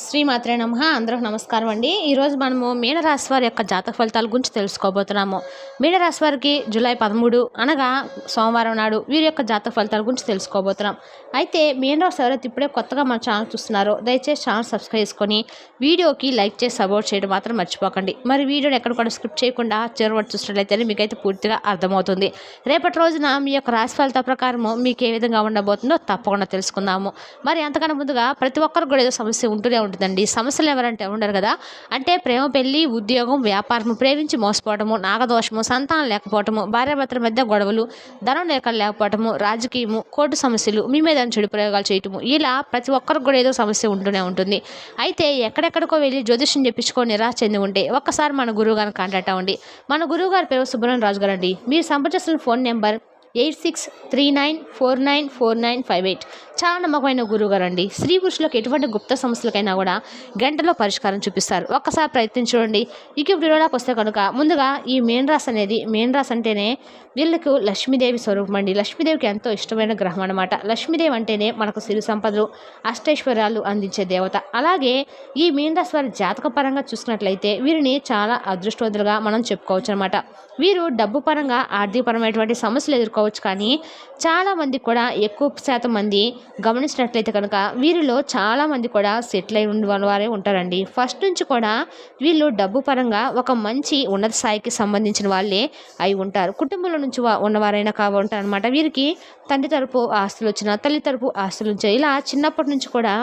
శ్రీమాత్రే నమ. అందరూ నమస్కారం అండి. ఈరోజు మనము మీనరాశి వారి యొక్క జాతక ఫలితాల గురించి తెలుసుకోబోతున్నాము. మీనరాశి వారికి జూలై పదమూడు అనగా సోమవారం నాడు వీరి యొక్క జాతక ఫలితాల గురించి తెలుసుకోబోతున్నాం. అయితే మీనరాశి ఎవరైతే ఇప్పుడే కొత్తగా మన ఛానల్ చూస్తున్నారో దయచేసి ఛానల్ సబ్స్క్రైబ్ చేసుకొని వీడియోకి లైక్ చేసి సపోర్ట్ చేయడం మాత్రం మర్చిపోకండి. మరి వీడియోని ఎక్కడ కూడా స్కిప్ చేయకుండా చివరి చూసినట్లయితే మీకైతే పూర్తిగా అర్థమవుతుంది. రేపటి రోజున మీ యొక్క రాశి ఫలితాల ప్రకారము మీకు ఏ విధంగా ఉండబోతుందో తప్పకుండా తెలుసుకుందాము. మరి అంతకన్నా ముందుగా ప్రతి ఒక్కరికి కూడా ఏదో సమస్య ఉంటూనే ఉంటుందండి. సమస్యలు ఎవరంటే ఉండరు కదా. అంటే ప్రేమ పెళ్ళి ఉద్యోగం వ్యాపారం ప్రేమించి మోసపోవటము నాగదోషము సంతానం లేకపోవటము భార్యాభర్తల మధ్య గొడవలు ధనం లేఖలు లేకపోవటము రాజకీయము కోర్టు సమస్యలు మీ మీద చెడు ప్రయోగాలు చేయటము ఇలా ప్రతి ఒక్కరికి కూడా ఏదో సమస్య ఉంటూనే ఉంటుంది. అయితే ఎక్కడెక్కడికో వెళ్ళి జ్యోతిష్యం చెప్పించుకొని నిరాశ చెంది ఉంటే ఒక్కసారి మన గురువు గారిని కాంటాక్ట్ అవ్వండి. మన గురువు గారి పేరు సుబ్రహ్మణ్యం రాజు గారు అండి మీరు సంప్రదిస్తున్న phone number eight six three nine four nine four nine five eight. చాలా నమ్మకమైన గురువుగారు అండి స్త్రీ పురుషులకు ఎటువంటి గుప్త సమస్యలకైనా కూడా గంటలో పరిష్కారం చూపిస్తారు. ఒక్కసారి ప్రయత్నించండి ఇక వీడియోలోకి వస్తే కనుక ముందుగా ఈ మేన్ రాస్ అనేది మేన్ రాస్ అంటేనే వీళ్ళకు లక్ష్మీదేవి స్వరూపం అండి. లక్ష్మీదేవికి ఎంతో ఇష్టమైన గ్రహం అనమాట లక్ష్మీదేవి అంటేనే మనకు సిరి సంపదలు అష్టైశ్వర్యాలు అందించే దేవత. అలాగే ఈ మీన్ రాశి వారి జాతక పరంగా చూసుకున్నట్లయితే వీరిని చాలా అదృష్టవంతులుగా మనం చెప్పుకోవచ్చు అనమాట వీరు డబ్బు పరంగా ఆర్థికపరమైనటువంటి సమస్యలు ఎదుర్కోవచ్చు కానీ చాలామంది కూడా ఎక్కువ శాతం మంది గమనించినట్లయితే కనుక వీరిలో చాలామంది కూడా సెటిల్ అయి ఉన్న వారే ఉంటారండి. ఫస్ట్ నుంచి కూడా వీళ్ళు డబ్బు పరంగా ఒక మంచి ఉన్నత స్థాయికి సంబంధించిన వాళ్ళే అయి ఉంటారు. కుటుంబంలో నుంచి ఉన్నవారైనా కావు ఉంటారు అనమాట వీరికి తండ్రి తరపు ఆస్తులు వచ్చిన తల్లి తరపు ఆస్తులు వచ్చాయి ఇలా చిన్నప్పటి నుంచి కూడా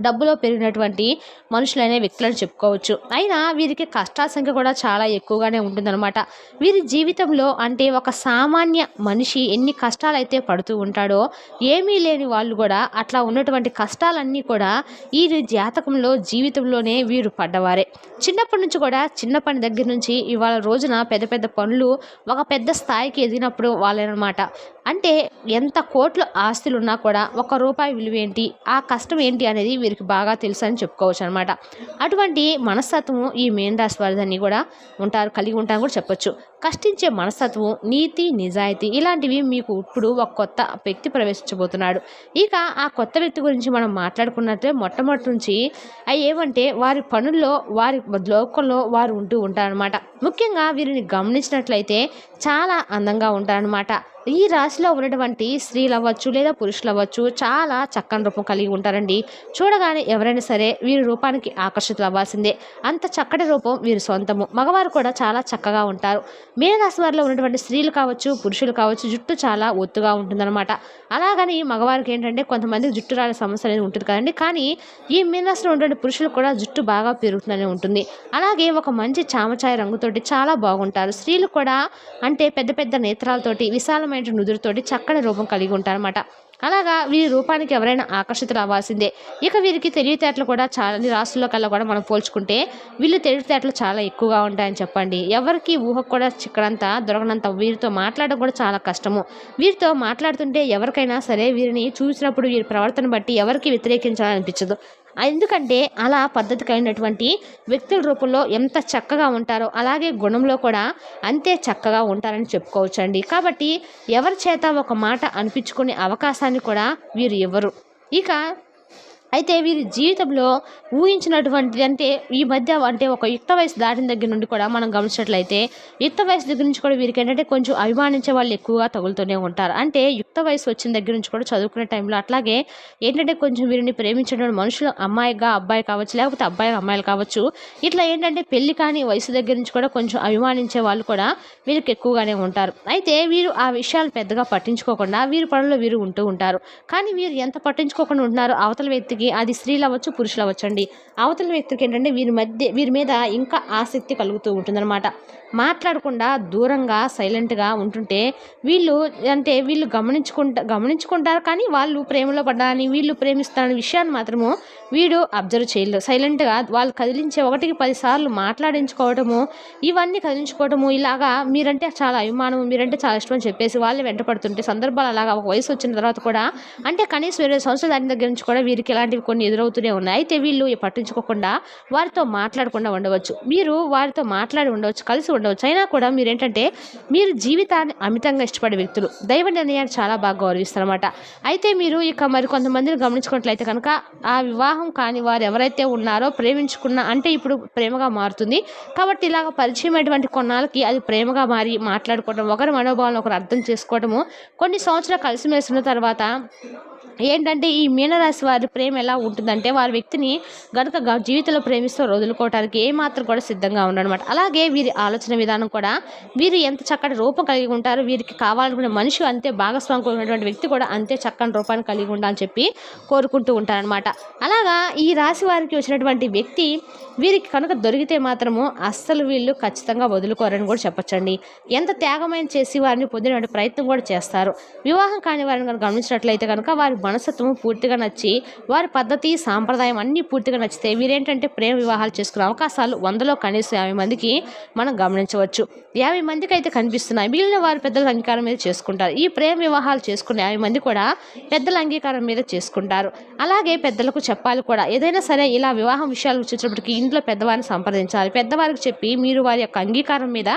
డబ్బులో పెరిగినటువంటి మనుషులనే వ్యక్తులను చెప్పుకోవచ్చు. అయినా వీరికి కష్టాల సంఖ్య కూడా చాలా ఎక్కువగానే ఉంటుందన్నమాట. వీరి జీవితంలో అంటే ఒక సామాన్య మనిషి ఎన్ని కష్టాలైతే పడుతూ ఉంటాడో ఏమీ లేని వాళ్ళు కూడా అట్లా ఉన్నటువంటి కష్టాలన్నీ కూడా ఈ జాతకంలో జీవితంలోనే వీరు పడ్డవారే. చిన్నప్పటి నుంచి కూడా చిన్న పని దగ్గర నుంచి ఇవాళ రోజున పెద్ద పెద్ద పనులు ఒక పెద్ద స్థాయికి ఎదిగినప్పుడు వాళ్ళనమాట. అంటే ఎంత కోట్ల ఆస్తులున్నా కూడా ఒక రూపాయి విలువ ఏంటి ఆ కష్టం ఏంటి అనేది వీరికి బాగా తెలుసు అని చెప్పుకోవచ్చు అనమాట అటువంటి మనస్తత్వం ఈ మేన్ రాశి వారిదని కూడా ఉంటారు కలిగి ఉంటారని కూడా చెప్పొచ్చు. కష్టించే మనస్తత్వం నీతి నిజాయితీ ఇలాంటివి మీకు ఇప్పుడు ఒక కొత్త వ్యక్తి ప్రవేశించబోతున్నాడు. ఇక ఆ కొత్త వ్యక్తి గురించి మనం మాట్లాడుకున్నట్లే మొట్టమొదటి నుంచి అవి ఏమంటే వారి పనుల్లో వారి లోకంలో వారు ఉంటూ ఉంటారనమాట ముఖ్యంగా వీరిని గమనించినట్లయితే చాలా అందంగా ఉంటారనమాట ఈ రాశిలో ఉన్నటువంటి స్త్రీలు అవ్వచ్చు లేదా పురుషులు అవ్వచ్చు చాలా చక్కని రూపం కలిగి ఉంటారండి. చూడగానే ఎవరైనా సరే వీరి రూపానికి ఆకర్షితులు అవ్వాల్సిందే. అంత చక్కటి రూపం వీరి సొంతము. మగవారు కూడా చాలా చక్కగా ఉంటారు. మీనరాశి వారిలో ఉన్నటువంటి స్త్రీలు కావచ్చు పురుషులు కావచ్చు జుట్టు చాలా ఒత్తుగా ఉంటుందన్నమాట. అలాగని మగవారికి ఏంటంటే కొంతమందికి జుట్టు రాని సమస్య అనేది ఉంటుంది కదండి. కానీ ఈ మీనరాశిలో ఉన్నటువంటి పురుషులు కూడా జుట్టు బాగా పెరుగుతుందని ఉంటుంది. అలాగే ఒక మంచి చామచాయ రంగుతోటి చాలా బాగుంటారు. స్త్రీలు కూడా అంటే పెద్ద పెద్ద నేత్రాలతోటి అద్భుతమైన నుదురుతోటి చక్కని రూపం కలిగి ఉంటారన్నమాట. అలాగా వీరి రూపానికి ఎవరైనా ఆకర్షితులు అవ్వాల్సిందే. ఇక వీరికి తెలివితేటలు కూడా చాలా అన్ని రాష్ట్రాల్లో కల్లా కూడా మనం పోల్చుకుంటే వీళ్ళు తెలివితేటలు చాలా ఎక్కువగా ఉంటాయని చెప్పండి. ఎవరికి ఊహకు కూడా చిక్కడంత దొరకనంత వీరితో మాట్లాడడం కూడా చాలా కష్టము. వీరితో మాట్లాడుతుంటే ఎవరికైనా సరే వీరిని చూసినప్పుడు వీరి ప్రవర్తన బట్టి ఎవరికి వ్యతిరేకించాలనిపించదు. ఎందుకంటే అలా పద్ధతి కలిగినటువంటి వ్యక్తుల రూపంలో ఎంత చక్కగా ఉంటారో అలాగే గుణంలో కూడా అంతే చక్కగా ఉంటారని చెప్పుకోవచ్చండి. కాబట్టి ఎవరి చేత ఒక మాట అనిపించుకునే అవకాశాన్ని కూడా వీరు ఇవ్వరు. ఇక అయితే వీరి జీవితంలో ఊహించినటువంటిది అంటే ఈ మధ్య అంటే ఒక యుక్త వయసు దాటిన దగ్గర నుండి కూడా మనం గమనించినట్లయితే యుక్త వయసు దగ్గర నుంచి కూడా వీరికి ఏంటంటే కొంచెం అభిమానించే వాళ్ళు ఎక్కువగా తగులుతూనే ఉంటారు. అంటే యుక్త వయసు వచ్చిన దగ్గర నుంచి కూడా చదువుకునే టైంలో అట్లాగే ఏంటంటే కొంచెం వీరిని ప్రేమించడం మనుషులు అమ్మాయిగా అబ్బాయి కావచ్చు లేకపోతే అబ్బాయి అమ్మాయిలు కావచ్చు ఇట్లా ఏంటంటే పెళ్ళి కానీ వయసు దగ్గర నుంచి కూడా కొంచెం అభిమానించే వాళ్ళు కూడా వీరికి ఎక్కువగానే ఉంటారు. అయితే వీరు ఆ విషయాలు పెద్దగా పట్టించుకోకుండా వీరి పనుల్లో వీరు ఉంటూ ఉంటారు. కానీ వీరు ఎంత పట్టించుకోకుండా ఉంటున్నారు అవతల వ్యక్తికి అది స్త్రీలు అవ్వచ్చు పురుషులు అవ్వచ్చు అండి అవతల వ్యక్తికి ఏంటంటే వీరి మధ్య వీరి మీద ఇంకా ఆసక్తి కలుగుతూ ఉంటుందన్నమాట. మాట్లాడకుండా దూరంగా సైలెంట్గా ఉంటుంటే వీళ్ళు అంటే వీళ్ళు గమనించుకుంటా గమనించుకుంటారు కానీ వాళ్ళు ప్రేమలో పడ్డారని వీళ్ళు ప్రేమిస్తారని విషయాన్ని మాత్రము వీడు అబ్జర్వ్ చేయలేదు. సైలెంట్గా వాళ్ళు కదిలించే ఒకటికి పదిసార్లు మాట్లాడించుకోవటము ఇవన్నీ కదిలించుకోవటము ఇలాగా మీరంటే చాలా అభిమానం మీరంటే చాలా ఇష్టం అని చెప్పేసి వాళ్ళు వెంట పడుతుంటే సందర్భాలు అలాగా ఒక వయసు వచ్చిన తర్వాత కూడా అంటే కనీసం ఇరవై సంవత్సరాల దాని దగ్గర నుంచి కూడా వీరికి ఇలాంటివి కొన్ని ఎదురవుతూనే ఉన్నాయి. అయితే వీళ్ళు పట్టించుకోకుండా వారితో మాట్లాడకుండా ఉండవచ్చు. మీరు వారితో మాట్లాడి ఉండవచ్చు కలిసి ఉండవచ్చు. అయినా కూడా మీరు ఏంటంటే మీరు జీవితాన్ని అమితంగా ఇష్టపడే వ్యక్తులు. దైవ నిర్ణయాన్ని చాలా బాగా గౌరవిస్తారు అనమాట అయితే మీరు ఇక మరి కొంతమందిని గమనించుకున్నట్లయితే కనుక ఆ వివాహం కాని వారు ఎవరైతే ఉన్నారో ప్రేమించుకున్న అంటే ఇప్పుడు ప్రేమగా మారుతుంది. కాబట్టి ఇలాగ పరిచయం అటువంటి కొన్నాళ్ళకి అది ప్రేమగా మారి మాట్లాడుకోవడం ఒకరి మనోభావాలను ఒకరు అర్థం చేసుకోవడము కొన్ని సంవత్సరాలు కలిసిమెలిసి ఉన్న తర్వాత ఏంటంటే ఈ మీనరాశి వారి ప్రేమ ఎలా ఉంటుందంటే వారి వ్యక్తిని గనుక జీవితంలో ప్రేమిస్తూ వదులుకోవడానికి ఏమాత్రం కూడా సిద్ధంగా ఉండనమాట అలాగే వీరి ఆలోచన విధానం కూడా వీరు ఎంత చక్కటి రూపం కలిగి ఉంటారో వీరికి కావాలనుకునే మనిషి అంతే భాగస్వామి ఉన్నటువంటి వ్యక్తి కూడా అంతే చక్కని రూపాన్ని కలిగి ఉండాలని చెప్పి కోరుకుంటూ ఉంటారనమాట అలాగా ఈ రాశి వారికి వచ్చినటువంటి వ్యక్తి వీరికి కనుక దొరికితే మాత్రము అస్సలు వీళ్ళు ఖచ్చితంగా వదులుకోరని కూడా చెప్పచ్చండి. ఎంత త్యాగమైన చేసి వారిని పొందినటువంటి ప్రయత్నం కూడా చేస్తారు. వివాహం కాని వారిని కనుక గమనించినట్లయితే కనుక వారి మనస్తత్వం పూర్తిగా నచ్చి వారి పద్ధతి సాంప్రదాయం అన్నీ పూర్తిగా నచ్చితే వీరేంటంటే ప్రేమ వివాహాలు చేసుకునే అవకాశాలు వందలో కనీసం యాభై మందికి మనం గమనించవచ్చు. యాభై మందికి అయితే కనిపిస్తున్నాయి. మిగిలిన వారు పెద్దల అంగీకారం మీద చేసుకుంటారు. ఈ ప్రేమ వివాహాలు చేసుకునే యాభై మంది కూడా పెద్దల అంగీకారం మీద చేసుకుంటారు. అలాగే పెద్దలకు చెప్పాలి కూడా. ఏదైనా సరే ఇలా వివాహం విషయాలు వచ్చేటప్పటికి ఇంట్లో పెద్దవారిని సంప్రదించాలి. పెద్దవారికి చెప్పి మీరు వారి యొక్క అంగీకారం మీద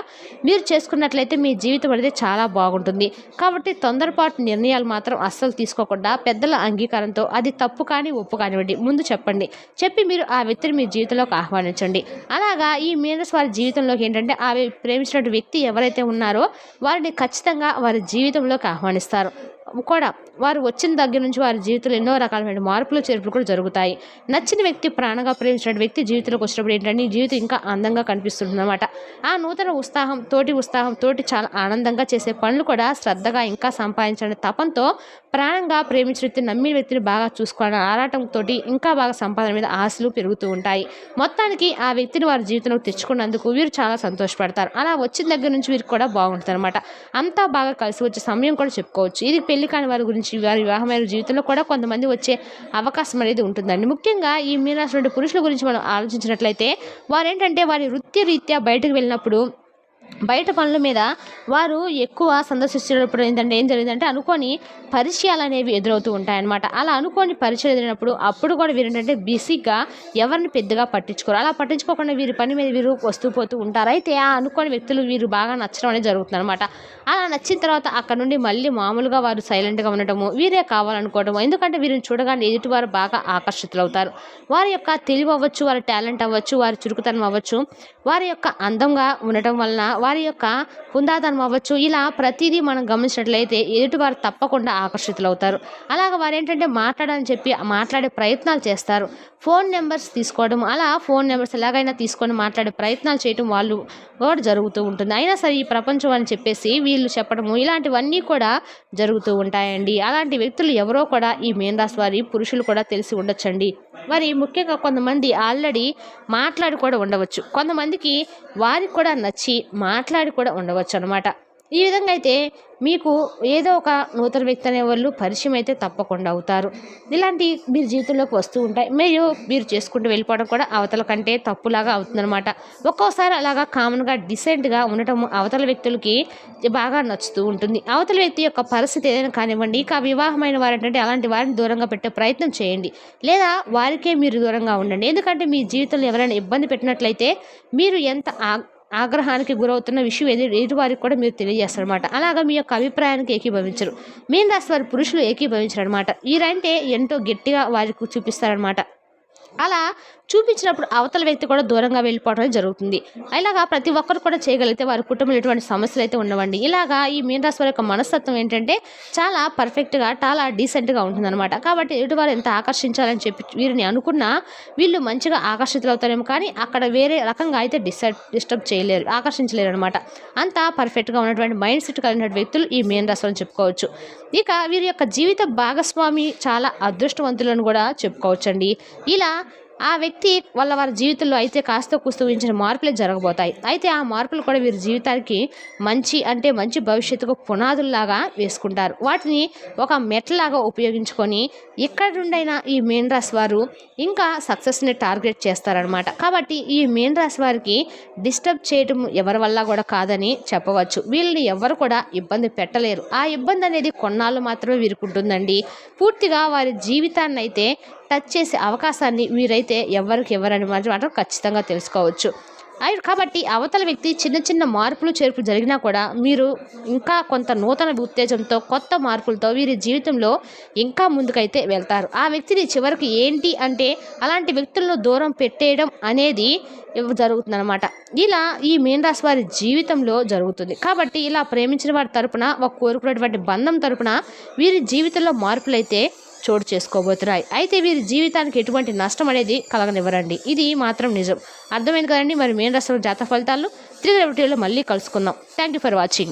మీరు చేసుకున్నట్లయితే మీ జీవితం అనేది చాలా బాగుంటుంది. కాబట్టి తొందరపాటు నిర్ణయాలు మాత్రం అస్సలు తీసుకోకుండా పెద్దల అంగీకారంతో అది తప్పు కానీ ఒప్పు కానివ్వండి. ముందు చెప్పండి. చెప్పి మీరు ఆ వ్యక్తిని మీ జీవితంలోకి ఆహ్వానించండి. అలాగా ఈ మీనస్ వారి జీవితంలోకి ఏంటంటే ఆ ప్రేమించిన వ్యక్తి ఎవరైతే ఉన్నారో వారిని ఖచ్చితంగా వారి జీవితంలోకి ఆహ్వానిస్తారు. కూడా వారు వచ్చిన దగ్గర నుంచి వారి జీవితంలో ఎన్నో రకాలమైన మార్పులు చేర్పులు కూడా జరుగుతాయి. నచ్చిన వ్యక్తి ప్రాణంగా ప్రేమించిన వ్యక్తి జీవితంలోకి వచ్చినప్పుడు ఏంటంటే జీవితం ఇంకా అందంగా కనిపిస్తుందన్నమాట. ఆ నూతన ఉత్సాహం తోటి ఉత్సాహం తోటి చాలా ఆనందంగా చేసే పనులు కూడా శ్రద్ధగా ఇంకా సంపాదించడానికి తపంతో ప్రాణంగా ప్రేమించిన వ్యక్తిని నమ్మిన వ్యక్తిని బాగా చూసుకోవాలని ఆరాటంతో ఇంకా బాగా సంపాదన మీద ఆశలు పెరుగుతూ ఉంటాయి. మొత్తానికి ఆ వ్యక్తిని వారి జీవితంలోకి తెచ్చుకున్నందుకు వీరు చాలా సంతోషపడతారు. అలా వచ్చిన దగ్గర నుంచి వీరికి కూడా బాగుంటుంది అనమాట అంతా బాగా కలిసి వచ్చే సమయం కూడా చెప్పుకోవచ్చు. ఇది పెళ్ళి కాని వారి గురించి వారి వివాహమైన జీవితంలో కూడా కొంతమంది వచ్చే అవకాశం అనేది ఉంటుందండి. ముఖ్యంగా ఈ మీనాసు పురుషుల గురించి మనం ఆలోచించినట్లయితే వారేంటంటే వారి వృత్తి రీత్యా బయటకు వెళ్ళినప్పుడు బయట పనుల మీద వారు ఎక్కువ సందర్శిస్తున్నప్పుడు ఏంటంటే ఏం జరిగిందంటే అనుకోని పరిచయాలు అనేవి ఎదురవుతూ ఉంటాయన్నమాట. అలా అనుకోని పరిచయాలు ఎదురైనప్పుడు అప్పుడు కూడా వీరు ఏంటంటే బిజీగా ఎవరిని పెద్దగా పట్టించుకోరు. అలా పట్టించుకోకుండా వీరి పని మీద వీరు వస్తూ పోతూ ఉంటారు. అయితే ఆ అనుకోని వ్యక్తులు వీరు బాగా నచ్చడం అనేది జరుగుతుంది అనమాట అలా నచ్చిన తర్వాత అక్కడ నుండి మళ్ళీ మామూలుగా వారు సైలెంట్గా ఉండటము వీరే కావాలనుకోవటము ఎందుకంటే వీరిని చూడగానే ఎదుటివారు బాగా ఆకర్షితులవుతారు. వారి యొక్క తెలివి అవ్వచ్చు వారి టాలెంట్ అవ్వచ్చు వారి చురుకుతనం అవ్వచ్చు వారి యొక్క అందంగా ఉండటం వలన వారి వారి యొక్క హుందాతనం అవ్వచ్చు. ఇలా ప్రతిదీ మనం గమనించినట్లయితే ఎదుటివారు తప్పకుండా ఆకర్షితులవుతారు. అలాగ వారు ఏంటంటే మాట్లాడాలని చెప్పి మాట్లాడే ప్రయత్నాలు చేస్తారు. ఫోన్ నెంబర్స్ తీసుకోవడం అలా ఫోన్ నెంబర్స్ ఎలాగైనా తీసుకొని మాట్లాడే ప్రయత్నాలు చేయడం వాళ్ళు కూడా జరుగుతూ ఉంటుంది. అయినా సరే ఈ ప్రపంచం అని చెప్పేసి వీళ్ళు చెప్పడము ఇలాంటివన్నీ కూడా జరుగుతూ ఉంటాయండి. అలాంటి వ్యక్తులు ఎవరో కూడా ఈ మేన్ వారి పురుషులు కూడా తెలిసి ఉండొచ్చండి. మరి ముఖ్యంగా కొంతమంది ఆల్రెడీ మాట్లాడి కూడా ఉండవచ్చు. కొంతమందికి వారికి కూడా నచ్చి మాట్లాడి కూడా ఉండవచ్చు అనమాట ఈ విధంగా అయితే మీకు ఏదో ఒక నూతన వ్యక్తి అనే వాళ్ళు పరిచయం అయితే తప్పకుండా అవుతారు. ఇలాంటి మీరు జీవితంలోకి వస్తూ ఉంటాయి. మీరు మీరు చేసుకుంటూ వెళ్ళిపోవడం కూడా అవతల కంటే తప్పులాగా అవుతుందన్నమాట. ఒక్కోసారి అలాగా కామన్గా డిసెంట్గా ఉండటం అవతల వ్యక్తులకి బాగా నచ్చుతూ ఉంటుంది. అవతల వ్యక్తి యొక్క పరిస్థితి ఏదైనా కానివ్వండి ఇక వివాహమైన వారు ఏంటంటే అలాంటి వారిని దూరంగా పెట్టే ప్రయత్నం చేయండి. లేదా వారికే మీరు దూరంగా ఉండండి. ఎందుకంటే మీ జీవితంలో ఎవరైనా ఇబ్బంది పెట్టినట్లయితే మీరు ఎంత ఆ ఆగ్రహానికి గురవుతున్న విషయం ఎదురు ఎదుటివారికి కూడా మీరు తెలియజేస్తారనమాట అలాగా మీ యొక్క అభిప్రాయానికి ఏకీభవించరు. మీన రాశి వారి పురుషులు ఏకీభవించరు అనమాట వీరంటే ఎంతో గట్టిగా వారికి చూపిస్తారనమాట అలా చూపించినప్పుడు అవతల వ్యక్తి కూడా దూరంగా వెళ్ళిపోవడం జరుగుతుంది. ఇలాగా ప్రతి ఒక్కరు కూడా చేయగలిగితే వారి కుటుంబంలో ఎటువంటి సమస్యలు అయితే ఉండవండి. ఇలాగా ఈ మీనరాశి వారి యొక్క మనస్తత్వం ఏంటంటే చాలా పర్ఫెక్ట్గా చాలా డీసెంట్గా ఉంటుందన్నమాట. కాబట్టి ఎటువారు ఎంత ఆకర్షించాలని చెప్పి వీరిని అనుకున్నా వీళ్ళు మంచిగా ఆకర్షితులవుతారేమో కానీ అక్కడ వేరే రకంగా అయితే డిస్టర్బ్ డిస్టర్బ్ చేయలేరు ఆకర్షించలేరు అనమాట అంతా పర్ఫెక్ట్గా ఉన్నటువంటి మైండ్ సెట్ కలిగిన వ్యక్తులు ఈ మీన రాశి అని చెప్పుకోవచ్చు. ఇక వీరి యొక్క జీవిత భాగస్వామి చాలా అదృష్టవంతులను కూడా చెప్పుకోవచ్చండి. ఇలా ఆ వ్యక్తి వాళ్ళ వారి జీవితంలో అయితే కాస్త కూస్తూ ఊహించిన మార్పులే జరగబోతాయి. అయితే ఆ మార్పులు కూడా వీరి జీవితానికి మంచి అంటే మంచి భవిష్యత్తుకు పునాదుల్లాగా వేసుకుంటారు. వాటిని ఒక మెట్లలాగా ఉపయోగించుకొని ఎక్కడి నుండైనా ఈ మెయిన్ రాశి వారు ఇంకా సక్సెస్ని టార్గెట్ చేస్తారనమాట కాబట్టి ఈ మెయిన్ రాశి వారికి డిస్టర్బ్ చేయడం ఎవరి వల్ల కూడా కాదని చెప్పవచ్చు. వీళ్ళని ఎవరు కూడా ఇబ్బంది పెట్టలేరు. ఆ ఇబ్బంది అనేది కొన్నాళ్ళు మాత్రమే వీరికి ఉంటుందండి. పూర్తిగా వారి జీవితాన్ని అయితే టచ్ చేసే అవకాశాన్ని వీరైతే ఎవరికి ఎవరని మాత్రం ఖచ్చితంగా తెలుసుకోవచ్చు. కాబట్టి అవతల వ్యక్తి చిన్న చిన్న మార్పులు చేర్పులు జరిగినా కూడా మీరు ఇంకా కొంత నూతన ఉత్తేజంతో కొత్త మార్పులతో వీరి జీవితంలో ఇంకా ముందుకైతే వెళ్తారు. ఆ వ్యక్తిని చివరికి ఏంటి అంటే అలాంటి వ్యక్తులను దూరం పెట్టేయడం అనేది జరుగుతుందన్నమాట. ఇలా ఈ మీనరాశి వారి జీవితంలో జరుగుతుంది. కాబట్టి ఇలా ప్రేమించిన వారి తరపున ఒక కోరుకున్నటువంటి బంధం తరపున వీరి జీవితంలో మార్పులైతే చోటు చేసుకోబోతున్నాయి. అయితే వీరి జీవితానికి ఎటువంటి నష్టం అనేది కలగనివ్వరండి. ఇది మాత్రం నిజం. అర్థమైంది కదండి? మరి మెయిన్ రాష్ట్రం జాతక ఫలితాలు తిరిగి మళ్ళీ కలుసుకుందాం. Thank you for watching